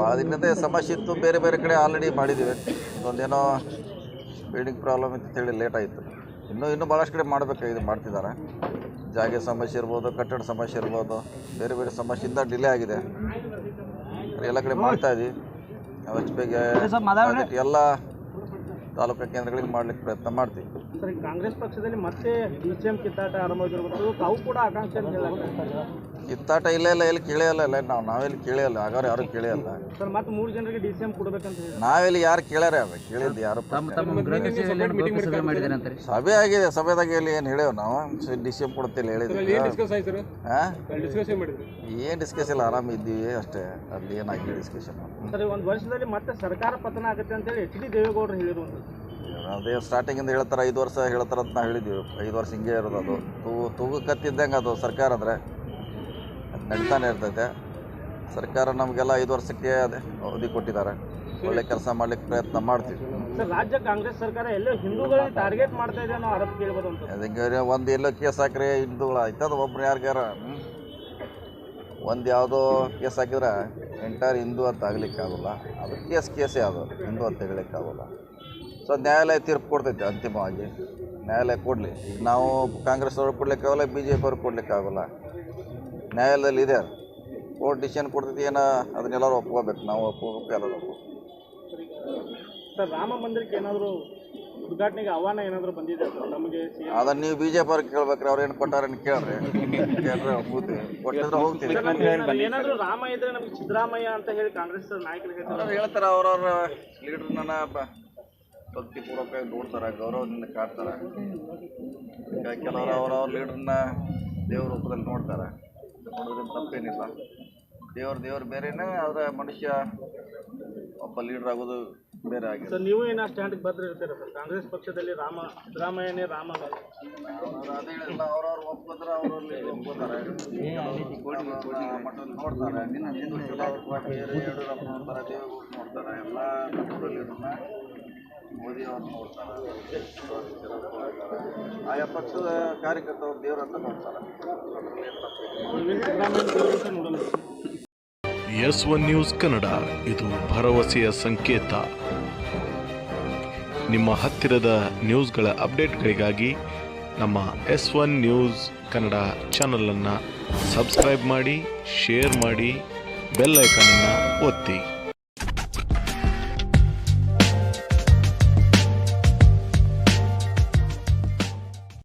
ಭಾಳ ದಿನದ ಸಮಸ್ಯೆ ಇತ್ತು ಬೇರೆ ಬೇರೆ ಕಡೆ ಆಲ್ರೆಡಿ ಮಾಡಿದ್ದೀವಿ ಒಂದೇನೋ ಬಿಲ್ಡಿಂಗ್ ಪ್ರಾಬ್ಲಮ್ ಇತ್ತು ಹೇಳಿ ಲೇಟ್ ಆಯಿತು. ಇನ್ನೂ ಇನ್ನೂ ಭಾಳಷ್ಟು ಕಡೆ ಮಾಡಬೇಕಾಗಿದೆ ಮಾಡ್ತಿದ್ದಾರೆ. ಜಾಗ ಸಮಸ್ಯೆ ಇರ್ಬೋದು ಕಟ್ಟಡ ಸಮಸ್ಯೆ ಇರ್ಬೋದು ಬೇರೆ ಬೇರೆ ಸಮಸ್ಯೆಯಿಂದ ಡಿಲೇ ಆಗಿದೆ. ಎಲ್ಲ ಕಡೆ ಮಾಡ್ತಾ ಇದ್ದೀವಿ ಬೇಗ ಎಲ್ಲ ತಾಲೂಕು ಕೇಂದ್ರಗಳಿಗೆ ಮಾಡಲಿಕ್ಕೆ ಪ್ರಯತ್ನ ಮಾಡ್ತೀವಿ. ಸರ್ ಈ ಕಾಂಗ್ರೆಸ್ ಪಕ್ಷದಲ್ಲಿ ಮತ್ತೆ ಡಿ ಸಿ ಎಂ ಕಿತ್ತಾಟ ಆರಂಭವಾಗಿರ್ಬೋದು. ತಾವು ಕೂಡ ಆಕಾಂಕ್ಷೆ ಕಿತ್ತಾಟ ಇಲ್ಲ ಇಲ್ಲ ಎಲ್ಲಿ ಕೇಳಿಯಲ್ಲ ಇಲ್ಲ. ನಾವು ನಾವೆಲ್ಲಿ ಕೇಳಿಯಲ್ಲ ಆಗಾರು ಯಾರು ಕೇಳಿಯಲ್ಲ ಸರ್ ಮತ್ತೆ ಮೂರು ಜನರಿಗೆ ಡಿ ಸಿ ಎಂ ಕೊಡಬೇಕಂತ ನಾವೆಲ್ಲಿ ಯಾರು ಕೇಳ್ಯಾರ ಅವ ಕೇಳಿದ್ದು ಯಾರು ಸಭೆ ಆಗಿದೆ ಸಭೆದಾಗ ಎಲ್ಲಿ ಏನು ಹೇಳೇವು ನಾವು? ಡಿ ಸಿ ಎಂ ಕೊಡ್ತಿಲ್ಲ ಹೇಳಿದ್ವಿ. ಏನು ಡಿಸ್ಕಸ್ ಇಲ್ಲ ಆರಾಮ ಇದ್ದೀವಿ ಅಷ್ಟೇ. ಅಲ್ಲಿ ಏನಾಗಿದೆ ಡಿಸ್ಕಷನ್ ಸರ್ ಒಂದು ವರ್ಷದಲ್ಲಿ ಮತ್ತೆ ಸರ್ಕಾರ ಪತನ ಆಗುತ್ತೆ ಅಂತ ಹೇಳಿ ಎಚ್ ಡಿ ದೇವೇಗೌಡರು ಹೇಳಿದ್ರು ಅದೇ ಸ್ಟಾರ್ಟಿಂಗಿಂದ ಹೇಳ್ತಾರೆ ಐದು ವರ್ಷ ಹೇಳ್ತಾರೆ ಅಂತ ನಾವು ಹೇಳಿದ್ವಿ. ಐದು ವರ್ಷ ಹಿಂಗೆ ಇರೋದು ಅದು. ತೂಗು ತೂಗು ಕತ್ತಿದ್ದಂಗೆ ಅದು ಸರ್ಕಾರ ಅಂದರೆ ಅದು ನಡೀತಾನೆ ಇರ್ತೈತೆ. ಸರ್ಕಾರ ನಮಗೆಲ್ಲ ಐದು ವರ್ಷಕ್ಕೆ ಅದೇ ಅವಧಿ ಕೊಟ್ಟಿದ್ದಾರೆ. ಒಳ್ಳೆ ಕೆಲಸ ಮಾಡ್ಲಿಕ್ಕೆ ಪ್ರಯತ್ನ ಮಾಡ್ತೀವಿ. ರಾಜ್ಯ ಕಾಂಗ್ರೆಸ್ ಸರ್ಕಾರ ಎಲ್ಲೋ ಹಿಂದೂಗಳಿಗೆ ಟಾರ್ಗೆಟ್ ಮಾಡ್ತಾ ಇದೆ ಅನ್ನೋ ಆರೋಪ ಕೇಳ್ಬೋದು ಅಂತ. ಅದಕ್ಕೆ ಒಂದು ಎಲ್ಲೋ ಕೇಸ್ ಹಾಕ್ರಿ ಹಿಂದೂಗಳ ಆಯ್ತದ ಒಬ್ರು ಯಾರಿಗಾರ? ಒಂದು ಯಾವುದೋ ಕೇಸ್ ಹಾಕಿದ್ರೆ ಎಂಟೈರ್ ಹಿಂದೂ ಅಂತ ಆಗ್ಲಿಕ್ಕಾಗಲ್ಲ. ಅದು ಕೇಸ್ ಕೇಸೇ ಅದು. ಹಿಂದೂ ಅಂತ ಹೇಳಲಿಕ್ಕಾಗಲ್ಲ ಸೊ ನ್ಯಾಯಾಲಯ ತೀರ್ಪು ಕೊಡ್ತೈತೆ ಅಂತಿಮವಾಗಿ. ನ್ಯಾಯಾಲಯ ಕೊಡಲಿ. ಈಗ ನಾವು ಕಾಂಗ್ರೆಸ್ ಅವರು ಕೊಡ್ಲಿಕ್ಕಾಗಲ್ಲ ಬಿ ಜೆ ಪಿ ಅವ್ರಿಗೆ ಕೊಡ್ಲಿಕ್ಕಾಗಲ್ಲ. ನ್ಯಾಯಾಲಯದಲ್ಲಿ ಇದೆ ಕೋರ್ಟ್ ಡಿಸಿಷನ್ ಕೊಡ್ತೈತಿ ಏನೋ ಅದನ್ನೆಲ್ಲರೂ ಒಪ್ಕೋಬೇಕು. ನಾವು ಒಪ್ಕೋಬೇಕು ಎಲ್ಲರೂ ಒಪ್ಕೋಬೇಕು. ಸರ್ ರಾಮ ಮಂದಿರಕ್ಕೆ ಏನಾದರೂ ಉದ್ಘಾಟನೆಗೆ ಆಹ್ವಾನ ಏನಾದರೂ ಬಂದಿದೆ ನಮಗೆ ಅದನ್ನು ನೀವು ಬಿ ಜೆ ಪಿ ಅವ್ರಿಗೆ ಕೇಳ್ಬೇಕ್ರಿ ಅವ್ರು ಏನು ಕೊಟ್ಟಾರೇನು ಕೇಳ್ರಿ. ಕೇಳ್ರಿ ಹೋಗ್ತೀವಿ ಕೊಟ್ಟಿದ್ರೆ ಹೋಗ್ತೀವಿ. ಏನಾದರೂ ರಾಮ ಇದ್ರೆ ನಮಗೆ ಸಿದ್ದರಾಮಯ್ಯ ಅಂತ ಹೇಳಿ ಕಾಂಗ್ರೆಸ್ ನಾಯಕರು ಹೇಳ್ತಾರೆ. ಅವ್ರು ಹೇಳ್ತಾರೆ ಅವ್ರವ್ರ ಲೀಡ್ರನ್ನ ಭಕ್ತಿಪೂರ್ವಕವಾಗಿ ನೋಡ್ತಾರೆ ಗೌರವದಿಂದ ಕಾಡ್ತಾರೆ. ಈಗ ಕೆಲವರು ಅವರವ್ರ ಲೀಡ್ರನ್ನ ದೇವ್ರ ರೂಪದಲ್ಲಿ ನೋಡ್ತಾರೆ. ನೋಡೋದ್ರಿಂದ ತಪ್ಪೇನಿಲ್ಲ. ದೇವ್ರ ದೇವ್ರು ಬೇರೆನೇ ಆದರೆ ಮನುಷ್ಯ ಒಬ್ಬ ಲೀಡರ್ ಆಗೋದು ಬೇರೆ ಆಗಿದೆ. ಸರ್ ನೀವು ಏನೋ ಸ್ಟ್ಯಾಂಡ್ಗೆ ಬದ್ರ ಇರ್ತೀರ ಸರ್? ಕಾಂಗ್ರೆಸ್ ಪಕ್ಷದಲ್ಲಿ ರಾಮ ಸಿದ್ದರಾಮಯ್ಯನೇ ರಾಮ ಅದೇನಿಲ್ಲ ಅವ್ರವ್ರು ಒಪ್ಕೊಂಡ್ರೆ ಅವ್ರಲ್ಲಿ ಒಪ್ಕೋತಾರೆ. ಮಟ್ಟದಲ್ಲಿ ನೋಡ್ತಾರೆ. ನಿನ್ನ ಯಡಿಯೂರಪ್ಪ ನೋಡ್ತಾರೆ ದೇವೇಗೌಡ ನೋಡ್ತಾರೆ. ಎಲ್ಲ ಲೀಡರ್ನ ಆಯಾ ಪಕ್ಷದ ಕಾರ್ಯಕರ್ತರು ದೇವರಂತ ನೋಡ್ತಾರೆ. ಎಸ್ ಒನ್ ನ್ಯೂಸ್ ಕನ್ನಡ, ಇದು ಭರವಸೆಯ ಸಂಕೇತ. ನಿಮ್ಮ ಹತ್ತಿರದ ನ್ಯೂಸ್ಗಳ ಅಪ್ಡೇಟ್ಗಳಿಗಾಗಿ ನಮ್ಮ ಎಸ್ ಒನ್ ನ್ಯೂಸ್ ಕನ್ನಡ ಚಾನಲನ್ನು ಸಬ್ಸ್ಕ್ರೈಬ್ ಮಾಡಿ, ಶೇರ್ ಮಾಡಿ, ಬೆಲ್ ಐಕನನ್ನು ಒತ್ತಿ.